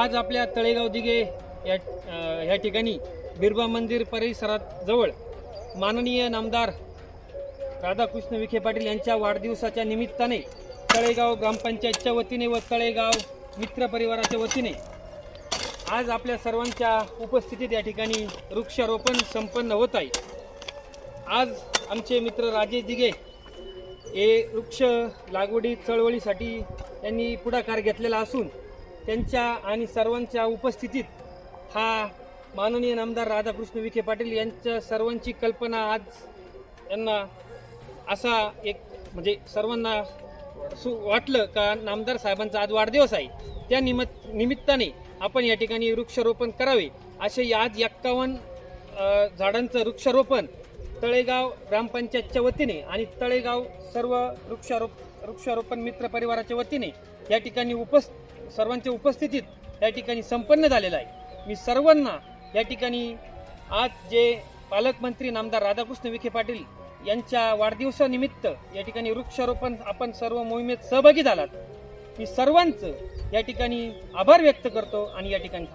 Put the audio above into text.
आज आपल्या तळेगाव दिघे या ह्या ठिकाणी बिरबा मंदिर परिसरात जवळ माननीय नामदार राधाकृष्ण विखे पाटील यांच्या वाढदिवसाच्या निमित्ताने तळेगाव ग्रामपंचायतच्या वतीने व तळेगाव मित्र परिवाराच्या वतीने आज आपल्या सर्वांच्या उपस्थितीत या ठिकाणी वृक्षारोपण संपन्न होत आहे. आज आमचे मित्र राजेश दिघे हे वृक्ष लागवडी चळवळीसाठी त्यांनी पुढाकार घेतलेला असून त्यांच्या आणि सर्वांच्या उपस्थितीत हा माननीय नामदार राधाकृष्ण विखे पाटील यांच्या सर्वांची कल्पना आज यांना असा एक म्हणजे सर्वांना सु वाटलं का नामदार साहेबांचा आज वाढदिवस आहे. त्या निमित्त निमित्ताने आपण या ठिकाणी वृक्षारोपण करावे. असे आज एक्कावन्न झाडांचं वृक्षारोपण तळेगाव ग्रामपंचायतच्या वतीने आणि तळेगाव सर्व वृक्षारोप वृक्षारोपण मित्र परिवाराच्या वतीने या ठिकाणी उपस् सर्वांच्या उपस्थितीत या ठिकाणी संपन्न झालेला आहे. मी सर्वांना या ठिकाणी आज जे पालकमंत्री नामदार राधाकृष्ण विखे पाटील यांच्या वाढदिवसानिमित्त या ठिकाणी वृक्षारोपण आपण सर्व मोहिमेत सहभागी झालात. मी सर्वांचं या ठिकाणी आभार व्यक्त करतो आणि या ठिकाणी